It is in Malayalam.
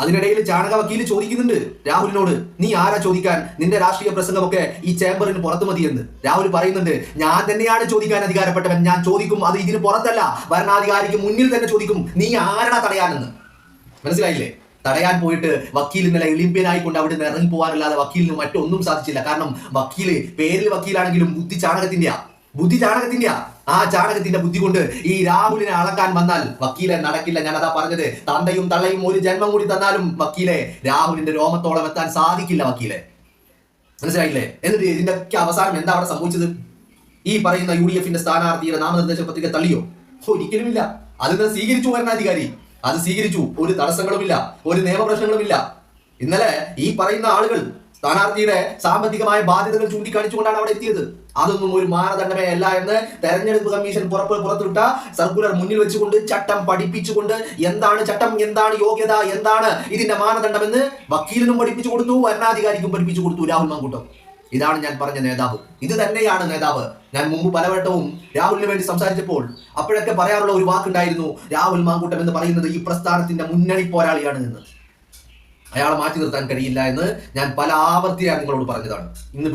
അതിനിടയിൽ ചാണക വക്കീൽ ചോദിക്കുന്നുണ്ട് രാഹുലിനോട് നീ ആരാ ചോദിക്കാൻ? നിന്റെ രാഷ്ട്രീയ പ്രസംഗമൊക്കെ ഈ ചേംബറിന് പുറത്തു മതിയെന്ന് രാഹുൽ പറയുന്നുണ്ട് ഞാൻ തന്നെയാണ് ചോദിക്കാൻ അധികാരപ്പെട്ടവൻ. ഞാൻ ചോദിക്കും അത് ഇതിന് പുറത്തല്ല. ഭരണാധികാരിക്ക് മുന്നിൽ തന്നെ ചോദിക്കും നീ ആരടാ തടയാനെന്ന്? മനസ്സിലായില്ലേ? തടയാൻ പോയിട്ട് വക്കീൽ ഇന്നലെ ഇളിമ്പ്യനായിക്കൊണ്ട് അവിടെ നിന്ന് ഇറങ്ങി പോകാനല്ലാതെ വക്കീലിന് മറ്റൊന്നും സാധിച്ചില്ല. കാരണം വക്കീൽ പേരിൽ വക്കീലാണെങ്കിലും ബുദ്ധി ചാണകത്തിന്റെയാ. ബുദ്ധി ചാണകത്തിന്റെയാ. ആ ചാണകത്തിന്റെ ബുദ്ധി കൊണ്ട് ഈ രാഹുലിനെ അളക്കാൻ വന്നാൽ വക്കീലെ നടക്കില്ല ഞാൻ അതാ പറഞ്ഞത്. തന്തയും തള്ളയും ഒരു ജന്മം കൂടി തന്നാലും വക്കീലെ രാഹുലിന്റെ രോമത്തോളം എത്താൻ സാധിക്കില്ല വക്കീലെ. മനസ്സിലായില്ലേ? എന്നിട്ട് ഇതിന്റെ അവസാനം എന്താ അവിടെ സംഭവിച്ചത്? ഈ പറയുന്ന യു ഡി എഫിന്റെ സ്ഥാനാർത്ഥിയുടെ നാമനിർദ്ദേശ പത്രിക തള്ളിയോ? ഒരിക്കലുമില്ല. അതിന് സ്വീകരിച്ചു ഭരണാധികാരി. അത് സ്വീകരിച്ചു. ഒരു തടസ്സങ്ങളുമില്ല. ഒരു നിയമപ്രശ്നങ്ങളുമില്ല. ഇന്നലെ ഈ പറയുന്ന ആളുകൾ സ്ഥാനാർത്ഥിയുടെ സാമ്പത്തികമായ ബാധ്യതകൾ ചൂണ്ടിക്കാണിച്ചുകൊണ്ടാണ് അവിടെ എത്തിയത്. അതൊന്നും ഒരു മാനദണ്ഡമേ അല്ല എന്ന് തെരഞ്ഞെടുപ്പ് കമ്മീഷൻ പുറപ്പ് പുറത്തുവിട്ട സർക്കുലർ മുന്നിൽ വെച്ചുകൊണ്ട് ചട്ടം പഠിപ്പിച്ചുകൊണ്ട് എന്താണ് ചട്ടം എന്താണ് യോഗ്യത എന്താണ് ഇതിന്റെ മാനദണ്ഡം എന്ന് വക്കീലിനും പഠിപ്പിച്ചു കൊടുത്തു വരണാധികാരിക്കും പഠിപ്പിച്ചു കൊടുത്തു രാഹുൽ മാങ്കൂട്ടം. ഇതാണ് ഞാൻ പറഞ്ഞ നേതാവ്. ഇത് തന്നെയാണ് നേതാവ്. ഞാൻ മുമ്പ് പലവട്ടവും രാഹുലിന് വേണ്ടി സംസാരിച്ചപ്പോൾ അപ്പോഴൊക്കെ പറയാറുള്ള ഒരു വാക്കുണ്ടായിരുന്നു രാഹുൽ മാങ്കൂട്ടം എന്ന് പറയുന്നത് ഈ പ്രസ്ഥാനത്തിന്റെ മുന്നണി പോരാളിയാണ് എന്ന്. അയാളെ മാറ്റി നിർത്താൻ കഴിയില്ല എന്ന് ഞാൻ പല ആവർത്തിയായി നിങ്ങളോട് പറഞ്ഞതാണ്. ഇന്ന്